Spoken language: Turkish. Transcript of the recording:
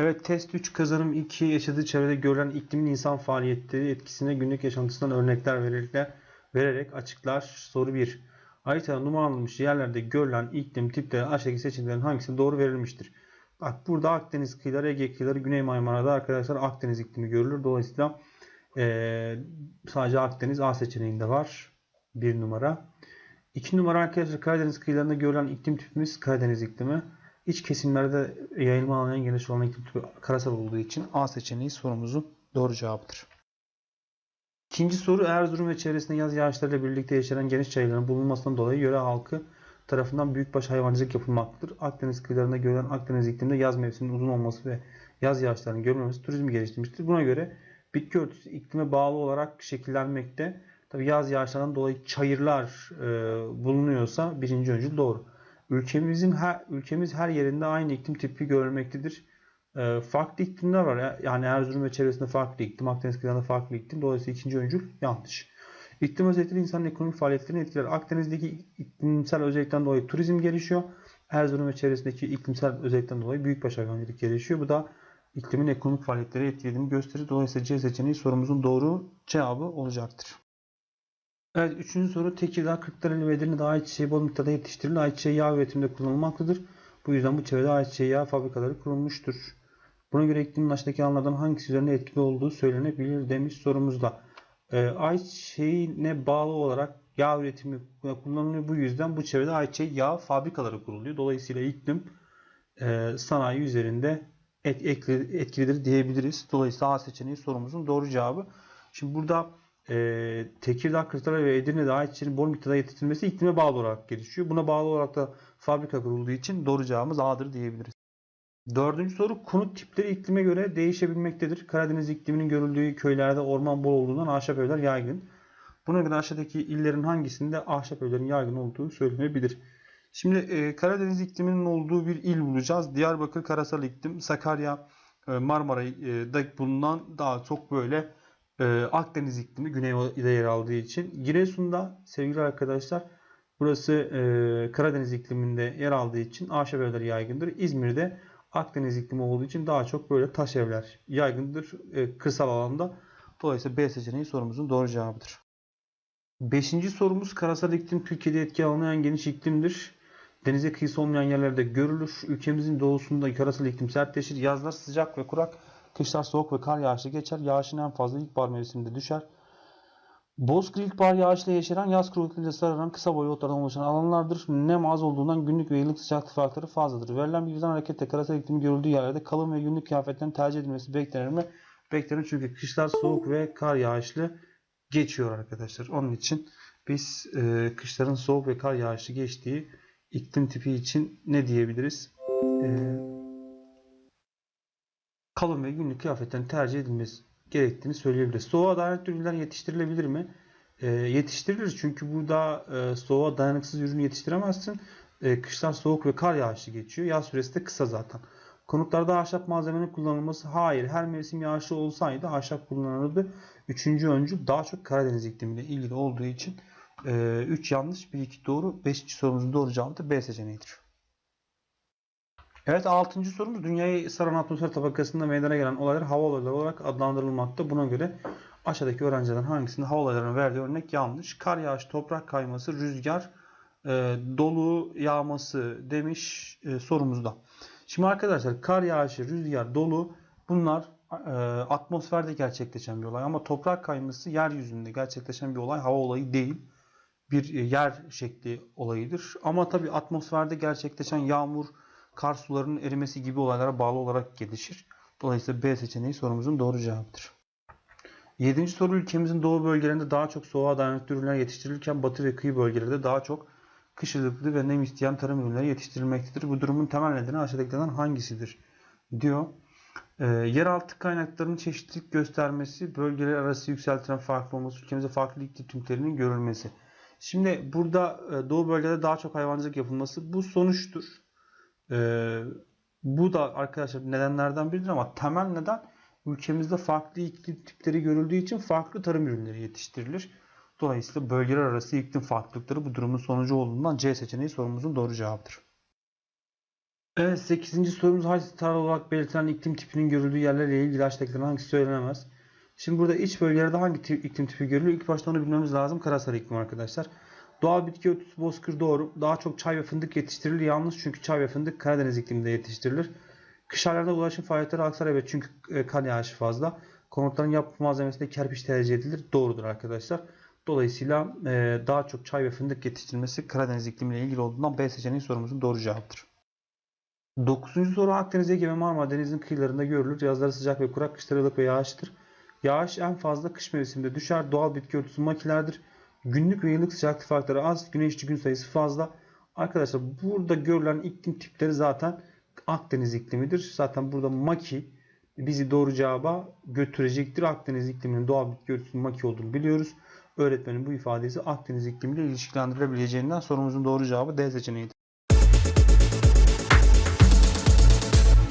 Evet test 3 kazanım 2 yaşadığı çevrede görülen iklimin insan faaliyetleri etkisine günlük yaşantısından örnekler vererek, vererek açıklar. Soru 1. Haritada numaralanmış yerlerde görülen iklim tipleri aşağıdaki seçeneklerin hangisi doğru verilmiştir? Bak burada Akdeniz kıyıları, Ege kıyıları, Güney Marmara'da arkadaşlar Akdeniz iklimi görülür. Dolayısıyla eee, sadece Akdeniz A seçeneğinde var. Bir numara. İki numara arkadaşlar Karadeniz kıyılarında görülen iklim tipimiz Karadeniz iklimi. İç kesimlerde yayılma alanı en geniş olan iklim tipi karasal olduğu için A seçeneği sorumuzun doğru cevabıdır. İkinci soru Erzurum ve çevresinde yaz yağışlarıyla birlikte yaşanan geniş çayırların bulunmasından dolayı yöre halkı tarafından büyükbaş hayvancılık yapılmaktadır. Akdeniz kıyılarında görülen Akdeniz ikliminde yaz mevsiminin uzun olması ve yaz yağışlarının görülmesi turizmi geliştirmiştir. Buna göre bitki örtüsü iklime bağlı olarak şekillenmekte. Tabi yaz yağışlarından dolayı çayırlar e, bulunuyorsa birinci öncül doğru. Ülkemizin her ülkemiz her yerinde aynı iklim tipi görülmektedir. E, farklı iklimler var. ya. Yani Erzurum ve çevresinde farklı iklim, Akdeniz kıyılarında farklı iklim. Dolayısıyla ikinci öncül yanlış. İklim özellikleri insanın ekonomik faaliyetlerini etkiler. Akdeniz'deki iklimsel özellikten dolayı turizm gelişiyor. Erzurum ve çevresindeki iklimsel özellikten dolayı büyükbaş hayvancılık gelişiyor. Bu da iklimin ekonomik faaliyetleri etkilediğini gösterir. Dolayısıyla C seçeneği sorumuzun doğru cevabı olacaktır. Evet, üçüncü soru Tekirdağ, Kırklareli ve Edirne'de ayçiçeği bol miktarda yetiştirilir. Ayçiçeği yağ üretiminde kullanılmaktadır. Bu yüzden bu çevrede ayçiçeği yağ fabrikaları kurulmuştur. Buna göre iklimin aşağıdaki alanlardan hangisi üzerinde etkili olduğu söylenebilir demiş sorumuzda. Ee, ayçiçeğine bağlı olarak yağ üretimi kullanılıyor. Bu yüzden bu çevrede ayçiçeği yağ fabrikaları kuruluyor. Dolayısıyla iklim e, sanayi üzerinde et, etkili- etkilidir diyebiliriz. Dolayısıyla A seçeneği sorumuzun doğru cevabı. Şimdi burada e, Tekirdağ, Kırklareli ve Edirne'de ayçiçeğinin bol miktarda yetiştirilmesi iklime bağlı olarak gelişiyor. Buna bağlı olarak da fabrika kurulduğu için doğru A'dır diyebiliriz. Dördüncü soru konut tipleri iklime göre değişebilmektedir. Karadeniz ikliminin görüldüğü köylerde orman bol olduğundan ahşap evler yaygın. Buna göre aşağıdaki illerin hangisinde ahşap evlerin yaygın olduğu söylenebilir. Şimdi e, Karadeniz ikliminin olduğu bir il bulacağız. Diyarbakır karasal iklim, Sakarya, e, Marmara'da bulunan daha çok böyle e, Akdeniz iklimi güneyde yer aldığı için. Giresun'da sevgili arkadaşlar burası e, Karadeniz ikliminde yer aldığı için ahşap evler yaygındır. İzmir'de Akdeniz iklimi olduğu için daha çok böyle taş evler yaygındır e, kırsal alanda. Dolayısıyla B seçeneği sorumuzun doğru cevabıdır. Beşinci sorumuz karasal iklim Türkiye'de etki alanı en geniş iklimdir. Denize kıyısı olmayan yerlerde görülür. Ülkemizin doğusunda karasal iklim sertleşir. Yazlar sıcak ve kurak, kışlar soğuk ve kar yağışlı geçer. Yağışın en fazla ilkbahar mevsiminde düşer. Bozkır ilkbahar yağışla yeşeren, yaz kuruluklarıyla sararan kısa boylu otlardan oluşan alanlardır. Nem az olduğundan günlük ve yıllık sıcaklık farkları fazladır. Verilen bilgiden hareketle karasal iklim görüldüğü yerlerde kalın ve günlük kıyafetlerin tercih edilmesi beklenir mi? Beklenir çünkü kışlar soğuk ve kar yağışlı geçiyor arkadaşlar. Onun için biz e, kışların soğuk ve kar yağışlı geçtiği iklim tipi için ne diyebiliriz? E, kalın ve günlük kıyafetlerin tercih edilmesi gerektiğini söyleyebiliriz. Soğuğa dayanıklı ürünler yetiştirilebilir mi? E, yetiştirilir çünkü burada e, soğuğa dayanıksız ürün yetiştiremezsin. E, kışlar soğuk ve kar yağışlı geçiyor. Yaz süresi de kısa zaten. Konutlarda ahşap malzemenin kullanılması hayır. Her mevsim yağışlı olsaydı ahşap kullanılırdı. Üçüncü öncül daha çok Karadeniz iklimiyle ilgili olduğu için 3 yanlış 1 2 doğru. 5. sorumuzun doğru cevabı da B seçeneğidir. Evet 6. sorumuz dünyayı saran atmosfer tabakasında meydana gelen olaylar hava olayları olarak adlandırılmakta. Buna göre aşağıdaki öğrencilerden hangisinde hava olaylarının verdiği örnek yanlış. Kar yağış, toprak kayması, rüzgar, e, dolu yağması demiş e, sorumuzda. Şimdi arkadaşlar kar yağışı, rüzgar, dolu bunlar e, atmosferde gerçekleşen bir olay ama toprak kayması yeryüzünde gerçekleşen bir olay, hava olayı değil. Bir e, yer şekli olayıdır. Ama tabi atmosferde gerçekleşen yağmur, kar sularının erimesi gibi olaylara bağlı olarak gelişir. Dolayısıyla B seçeneği sorumuzun doğru cevabıdır. Yedinci soru ülkemizin doğu bölgelerinde daha çok soğuğa dayanıklı ürünler yetiştirilirken batı ve kıyı bölgelerde daha çok kışlıklı ve nem isteyen tarım ürünleri yetiştirilmektedir. Bu durumun temel nedeni aşağıdakilerden hangisidir? Diyor. E, yeraltı kaynaklarının çeşitlilik göstermesi, bölgeler arası yükseltilen farklı olması, ülkemizde farklı iklim tiplerinin görülmesi. Şimdi burada e, doğu bölgede daha çok hayvancılık yapılması bu sonuçtur. E, bu da arkadaşlar nedenlerden biridir ama temel neden ülkemizde farklı iklim tipleri görüldüğü için farklı tarım ürünleri yetiştirilir. Dolayısıyla bölgeler arası iklim farklılıkları bu durumun sonucu olduğundan C seçeneği sorumuzun doğru cevabıdır. Evet 8. sorumuz harita olarak belirtilen iklim tipinin görüldüğü yerlerle ilgili aşağıdakilerden hangisi söylenemez? Şimdi burada iç bölgelerde hangi tip, iklim tipi görülüyor? İlk başta onu bilmemiz lazım. Karasal iklim arkadaşlar. Doğal bitki örtüsü bozkır doğru. Daha çok çay ve fındık yetiştirilir. Yalnız çünkü çay ve fındık Karadeniz ikliminde yetiştirilir. Kış aylarında ulaşım faaliyetleri aksar evet çünkü e, kar yağışı fazla. Konutların yapı malzemesinde kerpiç tercih edilir. Doğrudur arkadaşlar. Dolayısıyla e, daha çok çay ve fındık yetiştirilmesi Karadeniz iklimiyle ilgili olduğundan B seçeneği sorumuzun doğru cevaptır. 9. soru Akdeniz, Ege ve Marmara Denizi'nin kıyılarında görülür. Yazları sıcak ve kurak, kışları ılık ve yağıştır. Yağış en fazla kış mevsiminde düşer. Doğal bitki örtüsü makilerdir. Günlük ve yıllık sıcaklık farkları az. Güneşli gün sayısı fazla. Arkadaşlar burada görülen iklim tipleri zaten Akdeniz iklimidir. Zaten burada maki bizi doğru cevaba götürecektir. Akdeniz ikliminin doğal bitki örtüsünün maki olduğunu biliyoruz. Öğretmenin bu ifadesi Akdeniz iklimiyle ilişkilendirilebileceğinden sorumuzun doğru cevabı D seçeneğidir.